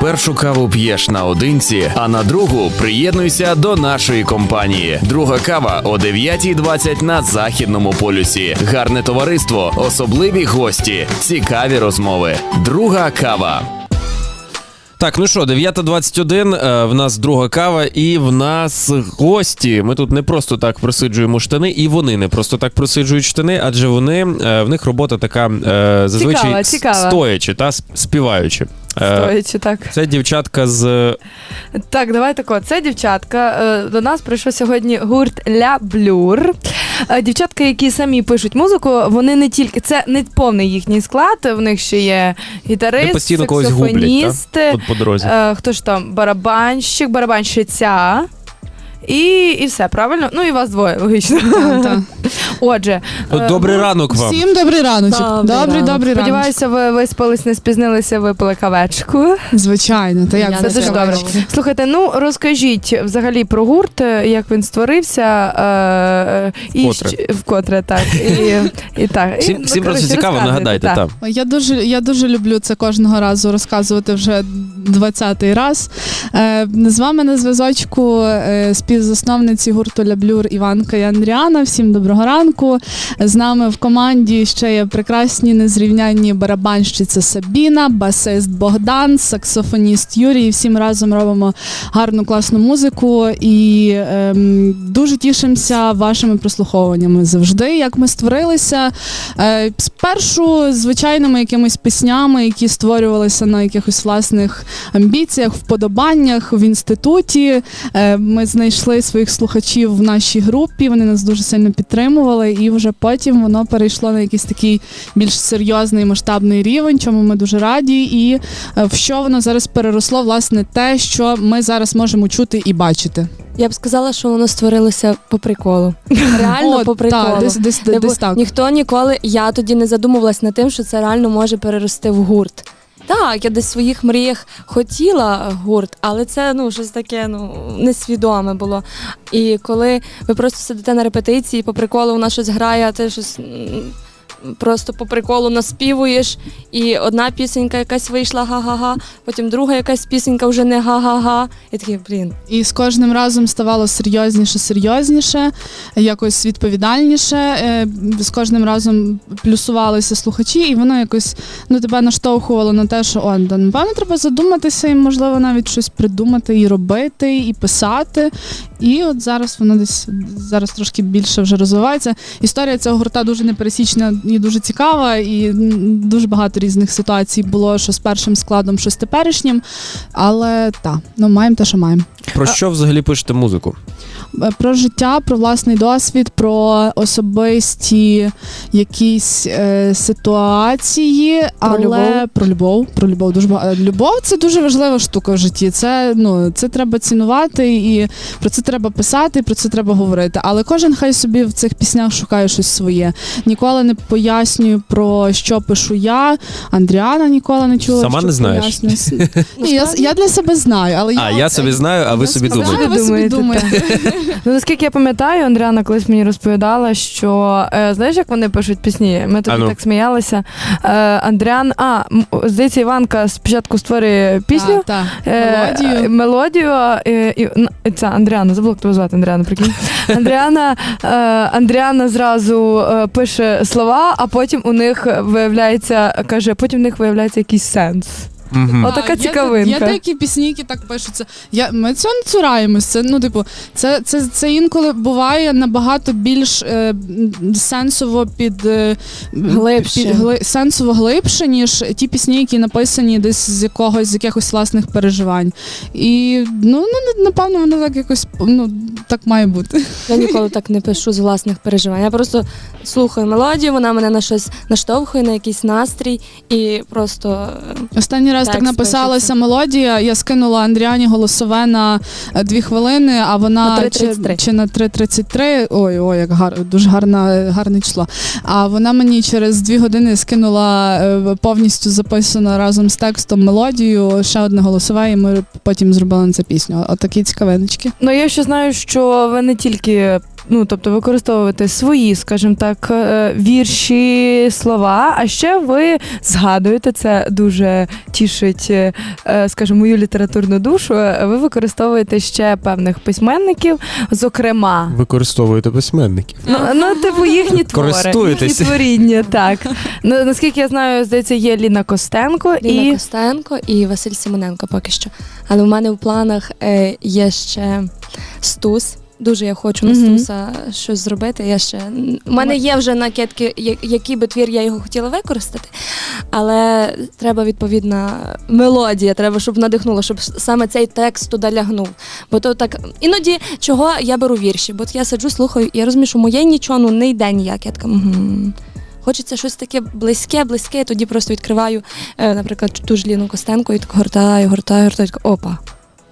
Першу каву п'єш наодинці, а на другу приєднуйся до нашої компанії. Друга кава о 9.20 на західному полюсі. Гарне товариство, особливі гості, цікаві розмови. Друга кава. Так, ну що, 9.21, е, в нас друга кава, і в нас гості. Ми тут не просто так просиджуємо штани, і вони не просто так просиджують штани, адже вони е, в них робота така е, зазвичай Цікава, цікава. стоячи та співаючи. Е, Стоячи, так. Це дівчатка з Так, давай тако. Це дівчатка. Е, До нас прийшов сьогодні гурт Ля Блюр. Дівчатки, які самі пишуть музику, вони не тільки це не повний їхній склад. В них ще є гітарист, постійно когось гублять, саксофоніст, та? От по дорозі. е, хто ж там, барабанщик, барабанщиця. І, і все, правильно? Ну і вас двоє, логічно. Так, так. Отже, е, добрий ранок вам. Всім добрий раночок. Добрий Добрий, ранок. добрий сподіваюся, ви виспались, не спізнилися, випили кавечку. Звичайно, та як Я це дуже добре. Слухайте, ну розкажіть взагалі про гурт, е, як він створився, е, і Вкотре. вкотре так. І, і так. І, Всім, ну, всім просто цікаво, нагадайте. так. Та. Я дуже, я дуже люблю це кожного разу розказувати вже 20-й раз. Е, з вами на зв'язочку е, співзасновниці гурту Ляблюр Іванка і Андріана. Всім доброго ранку. З нами в команді ще є прекрасні незрівнянні барабанщиця Сабіна, басист Богдан, саксофоніст Юрій. Всім разом робимо гарну класну музику і ем, дуже тішимося вашими прослуховуваннями завжди, як ми створилися. Е, спершу звичайними якимись піснями, які створювалися на якихось власних амбіціях, вподобаннях в інституті. Е, ми знайшли своїх слухачів в нашій групі. Вони нас дуже сильно підтримували, і вже потім воно перейшло на якийсь такий більш серйозний масштабний рівень, чому ми дуже раді. І е, в що воно зараз переросло, власне, те, що ми зараз можемо чути і бачити. Я б сказала, що воно створилося по приколу. Реально От, по приколу. Так, десь, десь, Типу, десь так. Ніхто ніколи, я тоді не задумувалась над тим, що це реально може перерости в гурт. Так, я десь в своїх мріях хотіла гурт, але це ну щось таке ну несвідоме було. І коли ви просто сидите на репетиції, по приколу вона щось грає, а ти щось. Просто по приколу наспівуєш, і одна пісенька якась вийшла га-га-га, потім друга якась пісенька вже не га-га-га. І такий, блін, І з кожним разом ставало серйозніше, серйозніше, якось відповідальніше. е, З кожним разом плюсувалися слухачі, і воно якось ну тебе наштовхувало на те, що о, напевно, треба задуматися і, можливо, навіть щось придумати і робити, і писати. І от зараз воно десь зараз трошки більше вже розвивається. Історія цього гурта дуже непересічна і дуже цікава, і дуже багато різних ситуацій було, що з першим складом, що з теперішнім. Але так, ну маємо те, що маємо. Про що взагалі пишете музику? Е, Про життя, про власний досвід, про особисті якісь е, ситуації, але любов. про любов. Про любов дуже багато. Любов це дуже важлива штука в житті. Це ну це треба цінувати, і про це треба писати, і про це треба говорити. Але кожен хай собі в цих піснях шукає щось своє. Ніколи не пояснюю про що пишу я. Андріана ніколи не чула. Сама що не знаєш? пояснюю. Ні, я, я для себе знаю, але А я собі знаю, а ви собі думаєте. ви собі Думаєте. Ну, наскільки я пам'ятаю, Андріана колись мені розповідала, що е, знаєш, як вони пишуть пісні? Ми тоді ну. так сміялися. Е, Андріан, а м- здається, Іванка спочатку створює пісню. Так, Е, Мелодію. мелодію е, і, н- це Андріана, забула, як тебе звати Андріана, прикинь. Андріана, е, Андріана зразу е, пише слова, а потім у них виявляється, каже, потім у них виявляється якийсь сенс. Мгм. От така є, цікавинка. Є деякі пісні, які так пишуться. Я, ми цього не цураємось. Це, ну, типу, це, це, це інколи буває набагато більш е, м, сенсово під, е, Глибше. під гли, сенсово глибше, ніж ті пісні, які написані десь з якогось з якихось власних переживань. І ну, ну напевно, воно так якось ну, так має бути. Я ніколи так не пишу з власних переживань. Я просто слухаю мелодію, вона мене на щось наштовхує, на якийсь настрій, і просто е, Останній раз так Текст написалася мелодія. Я скинула Андріані голосове на е, дві хвилини, а вона На чи, 3.33. чи на 3.33, ой, ой, як гар, дуже гарна, гарне число. А вона мені через дві години скинула е, повністю записану разом з текстом мелодію, ще одне голосове, і ми потім зробили на це пісню. Отакі цікавиночки. Ну я ще знаю, що ви не тільки ну тобто використовувати свої, скажімо так, е, вірші, слова. А ще ви згадуєте це дуже тішить, е, е, скажімо, мою літературну душу. Ви використовуєте ще певних письменників, зокрема. Використовуєте письменників. Ну, ну, типу, їхні твори. Їхні творіння, так. Ну, наскільки я знаю, здається, є Ліна Костенко Ліна і Костенко і Василь Симоненко поки що. Але в мене в планах є ще Стус. Дуже я хочу на Мгм. Стуса щось зробити. Я ще у мене є вже накидки, який би твір я його хотіла використати, але треба відповідна мелодія. Треба, щоб надихнуло, щоб саме цей текст туди лягнув. Бо то так іноді чого я беру вірші, бо я сиджу, слухаю, і я розумію, що моє нічого ну, не йде ніяк. Я така. «Угу». Хочеться щось таке близьке, близьке, і тоді просто відкриваю, е, наприклад, ту ж Ліну Костенко і так гортаю, гортаю, гортаю, така, опа.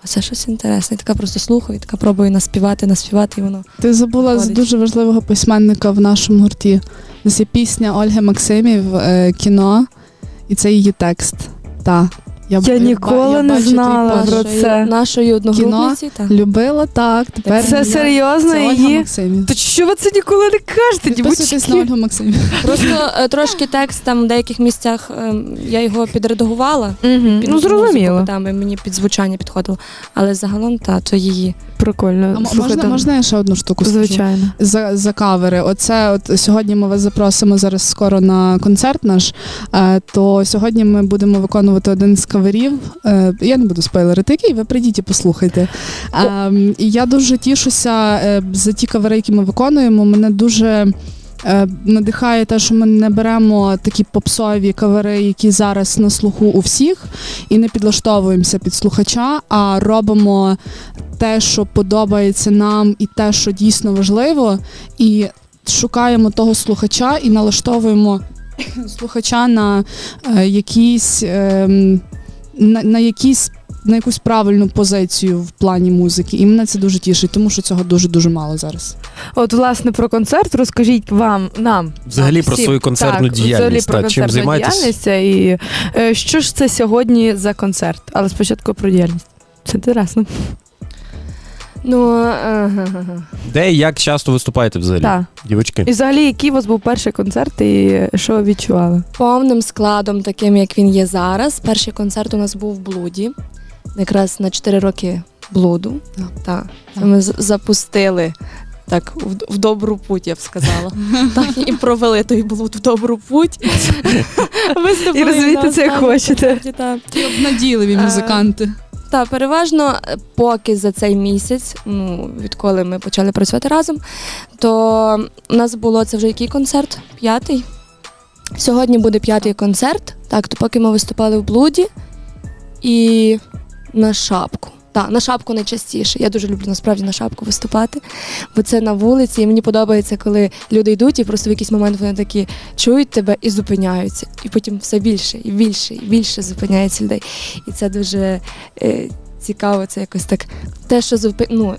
Це щось інтересне. І така просто слухаю, така пробую наспівати, наспівати, і воно. Ти забула з дуже важливого письменника в нашому гурті. Це пісня Ольги Максимів е, кіно, і це її текст. Та. Я ба- ніколи я не бачу знала про Нашої, це. нашої одногрупниці. Та. Любила так. Тепер Це я- серйозно Це Ольга її. То що ви це ніколи не кажете, Підписуйтесь на? Ольгу Максимів. Просто е, трошки текст там в деяких місцях е, я його підредагувала. Під Ну, зрозуміло. Там мені під звучання підходило. Але загалом, та, то її. Прикольно. А можна, можна я ще одну штуку скажу? Звичайно. За, за кавери. Оце от сьогодні ми вас запросимо зараз скоро на концерт наш. Е, то сьогодні ми будемо виконувати один з каверів. Е, я не буду спойлерити, який, ви прийдіть і послухайте. Е, і я дуже тішуся е, за ті кавери, які ми виконуємо. Мене дуже. е, Надихає те, що ми не беремо такі попсові кавери, які зараз на слуху у всіх, і не підлаштовуємося під слухача, а робимо те, що подобається нам, і те, що дійсно важливо, і шукаємо того слухача і налаштовуємо слухача на е, якісь ем, на, на якісь. На якусь правильну позицію в плані музики, і мене це дуже тішить, тому що цього дуже дуже мало зараз. От, власне, про концерт розкажіть вам, нам. Взагалі нам про свою концертну так, діяльність. Взагалі про концертну чим займаєтесь? діяльність і е, що ж це сьогодні за концерт? Але спочатку про діяльність. Це інтересно. Ну, ага. Де і як часто виступаєте взагалі? Так. Дівочки. І взагалі, який у вас був перший концерт і що ви відчували? повним складом, таким як він є зараз. Перший концерт у нас був в блуді, якраз на 4 роки блуду. Так. Так. Ми з- запустили. Так, в, в добру путь, я б сказала. так, і провели той блуд в добру путь. Виступили І розвійте на це як останньому хочете. концерті, так. Обнадійливі Е, музиканти. Так, переважно, е, поки за цей місяць, ну відколи ми почали працювати разом, то у нас було це вже який концерт? П'ятий. Сьогодні буде п'ятий концерт. Так, то поки ми виступали в блуді і на шапку. Так, на шапку найчастіше. Я дуже люблю насправді на шапку виступати, бо це на вулиці, і мені подобається, коли люди йдуть, і просто в якийсь момент вони такі чують тебе і зупиняються. І потім все більше, і більше, і більше зупиняється людей. І це дуже е, цікаво, це якось так. Те, що зупи... ну,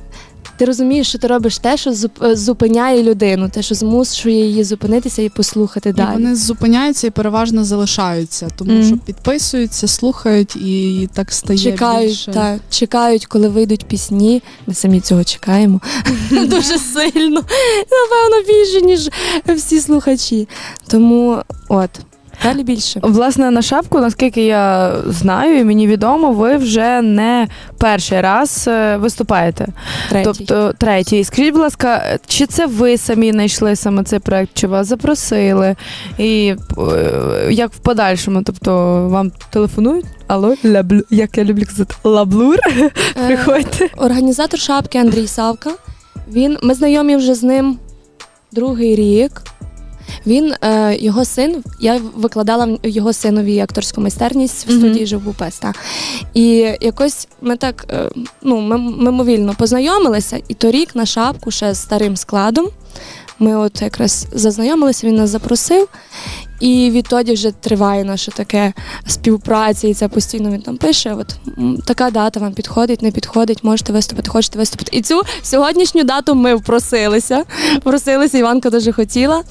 ти розумієш, що ти робиш те, що е, зупиняє людину, те, що змушує її зупинитися і послухати І далі. вони зупиняються і переважно залишаються, тому Мгм. що підписуються, слухають і так стає Чекають, більше. та, чекають, коли вийдуть пісні. Ми самі цього чекаємо дуже сильно, напевно, більше, ніж всі слухачі. Тому от, далі більше. Власне, на шапку, наскільки я знаю, і мені відомо, ви вже не перший раз е, виступаєте. Третій. Тобто третій. Скажіть, будь ласка, чи це ви самі знайшли саме цей проект, чи вас запросили? І е, як в подальшому? Тобто вам телефонують? Алло, ляблю, як я люблю казати, лаблур, Е, приходьте. Організатор шапки Андрій Савка. Він, ми знайомі вже з ним другий рік. Він, е, його син, я викладала його синові акторську майстерність в студії Живу Песта. І якось ми так е, ну, мим- мимовільно познайомилися, і торік на шапку ще з старим складом. Ми от якраз зазнайомилися, він нас запросив. І відтоді вже триває наша таке співпраця, і це постійно він там пише: от така дата вам підходить, не підходить, можете виступити, хочете виступити. І цю сьогоднішню дату ми впросилися. Впросилися, Іванка дуже хотіла.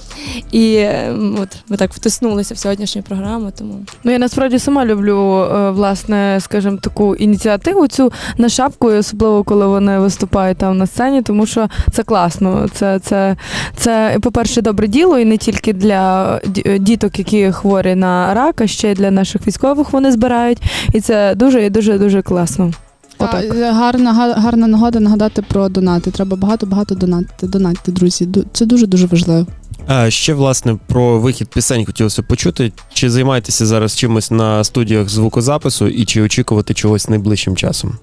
І е, от ми так втиснулися в сьогоднішню програму. Тому Ну я насправді сама люблю е, власне, скажімо, таку ініціативу цю на шапку, особливо коли вони виступають там на сцені, тому що це класно. Це, це, це по-перше, добре діло, і не тільки для ді- діток, які хворі на рак, а ще й для наших військових вони збирають. І це дуже і дуже дуже класно. Отак. Та, гарна, гарна нагода нагадати про донати. Треба багато-багато донатити. Донатьте, друзі. Це дуже-дуже важливо. А ще власне про вихід пісень хотілося почути. Чи займаєтеся зараз чимось на студіях звукозапису і чи очікувати чогось найближчим часом?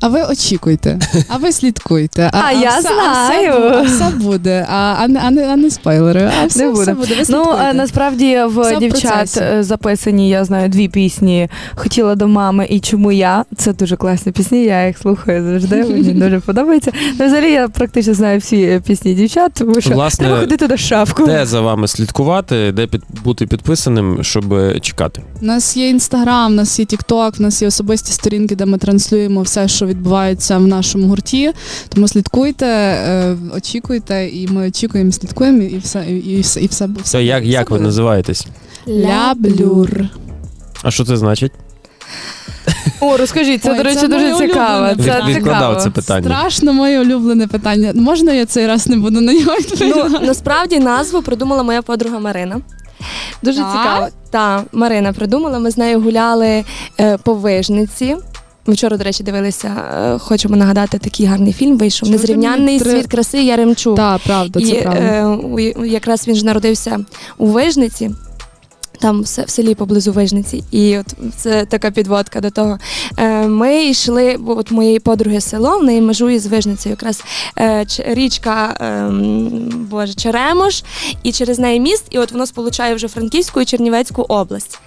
А ви очікуйте, а ви слідкуйте. А я все, знаю. А все, а все буде, а, а, не, а, не, а не спойлери. А все, Не буде. все буде. Ви Ну е, насправді в Все дівчат процесі. е, записані, я знаю, дві пісні Хотіла до мами і чому я. Це дуже класні пісні. Я їх слухаю завжди. Мені дуже подобається. Ну, взагалі я практично знаю всі е, пісні дівчат, тому що Власне, треба ходити до шапку. Де за вами слідкувати, де під, бути підписаним, щоб чекати? У нас є інстаграм, у нас є Тікток, у нас є особисті сторінки, де ми транслюємо все, що відбувається в нашому гурті. Тому слідкуйте, е, очікуйте, і ми очікуємо, слідкуємо, і все, і, і все, і все, все, як, як ви називаєтесь? Ляблюр. А що це значить? О, розкажіть, це, Ой, до речі, це дуже моє цікаво. улюблене Це Від, питання. відкладав цікаво. це питання. Страшно моє улюблене питання. Можна я цей раз не буду на нього ну насправді назву придумала моя подруга Марина. Дуже Так? цікаво. Та Марина придумала. Ми з нею гуляли е, по вижниці. Ми вчора, до речі, дивилися. е, хочемо нагадати, такий гарний фільм вийшов. Незрівнянний світ краси Яремчук. Так, правда, це І правда. е, якраз він ж народився у Вижниці. Там в в селі поблизу Вижниці, і от це така підводка до того. Е, ми йшли, бо от моєї подруги село, в неї межує з Вижницею, якраз е, річка ем, Боже, Черемош, і через неї міст, і от воно сполучає вже Франківську і Чернівецьку область.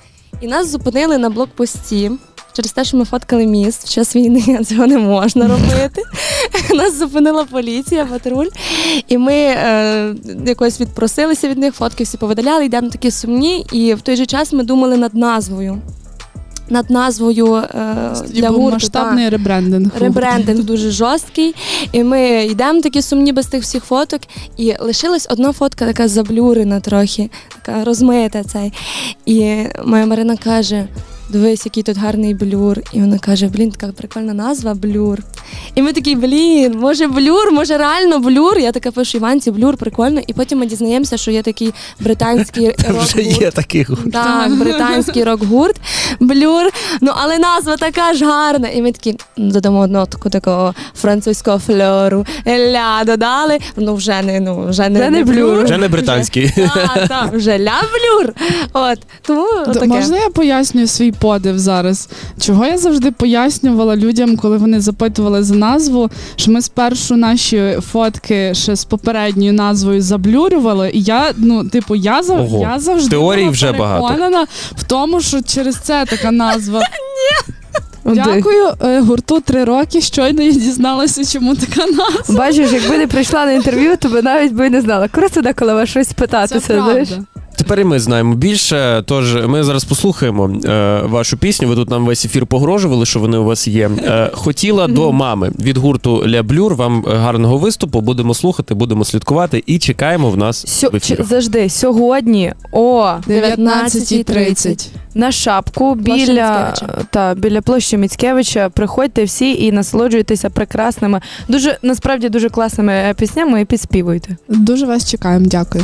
І нас зупинили на блокпості. Через те, що ми фоткали міст в час війни, цього не можна робити. Нас зупинила поліція, патруль. І ми е, якось відпросилися від них, фотки всі повидаляли, йдемо такі сумні. І в той же час ми думали над назвою. Над назвою е, для гурту. масштабний ребрендинг. Ребрендинг дуже жорсткий. І ми йдемо такі сумні без тих всіх фоток. І лишилась одна фотка, така заблюрена трохи, така розмита цей. І моя Марина каже: дивись, який тут гарний блюр. І вона каже: Блін, така прикольна назва блюр. І ми такі, блін, може блюр, може реально блюр. Я така пишу Іванці, блюр, прикольно. І потім ми дізнаємося, що є такий британський рок-гурт. такий гурт. Так, британський рок-гурт, блюр. Ну але назва така ж гарна. І ми такі «Ну, додамо нотку такого французького фльору. Ля додали. Ну вже не ну вже не, Вже не блюр. Вже не британський. Так, так, вже ля блюр. От тому таке. Можна я пояснюю свій подив зараз? Чого я завжди пояснювала людям, коли вони запитували за назву, що ми спершу наші фотки ще з попередньою назвою заблюрювали, і я, ну, типу, я, зав... Ого. я завжди Теорій була вже багато. переконана в тому, що через це така назва. Дякую е, гурту три роки. Щойно я дізналася, чому така назва. Бачиш, якби не прийшла на інтерв'ю, то би навіть би не знала. Просто деколи вас щось Це спитатися. знаєш. Тепер і ми знаємо більше. Тож ми зараз послухаємо е, вашу пісню. Ви тут нам весь ефір погрожували, що вони у вас є. Е, хотіла до мами від гурту Ля Блюр. Вам гарного виступу. Будемо слухати, будемо слідкувати і чекаємо в нас Сьо- в ефірі. завжди сьогодні о 19.30. на шапку Площа біля Міцкевича. та біля площі Міцкевича. Приходьте всі і насолоджуйтеся прекрасними, дуже насправді дуже класними е, піснями і підспівуйте. Дуже вас чекаємо. Дякую.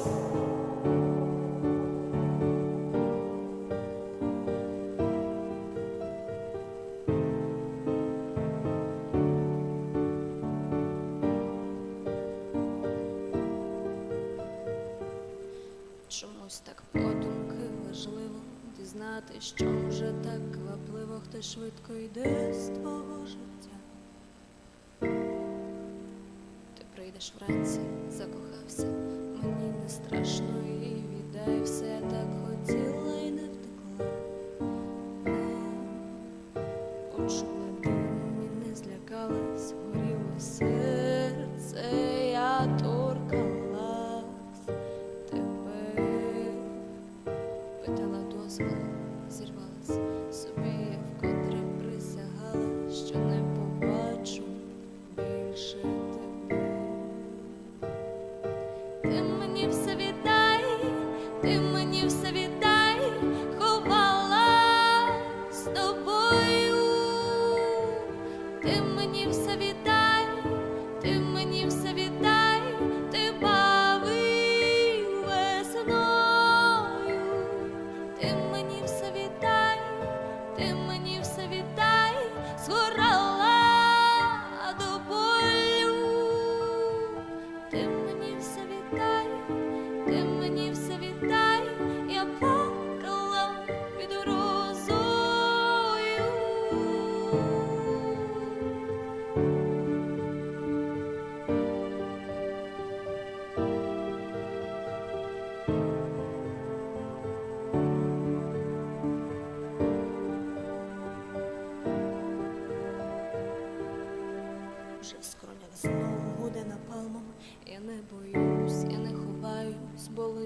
Ось так подумки важливо дізнати, що вже так квапливо, хто швидко йде з твого життя. Ти прийдеш вранці, закохався, мені не страшно і віддай все так хотіла.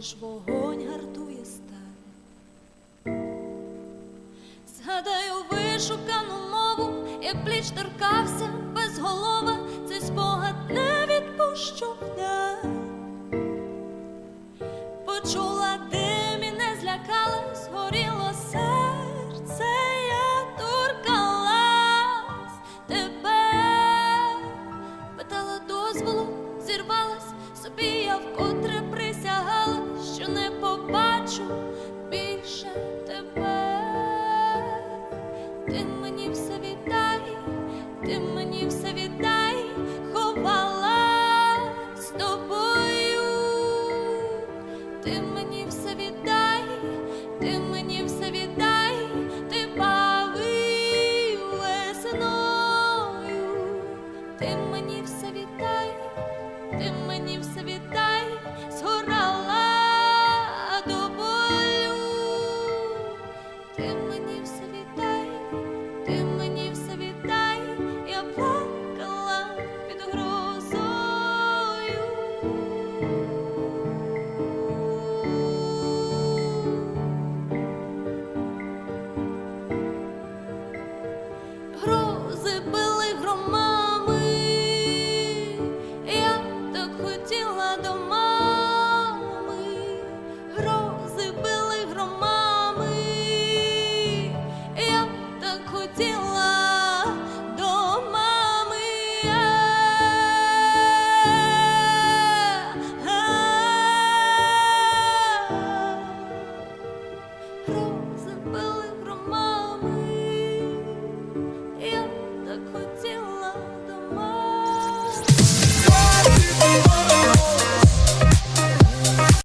лиш вогонь гартує сталь. Згадаю вишукану мову, як пліч торкався без голова, цей спогад не відпущу.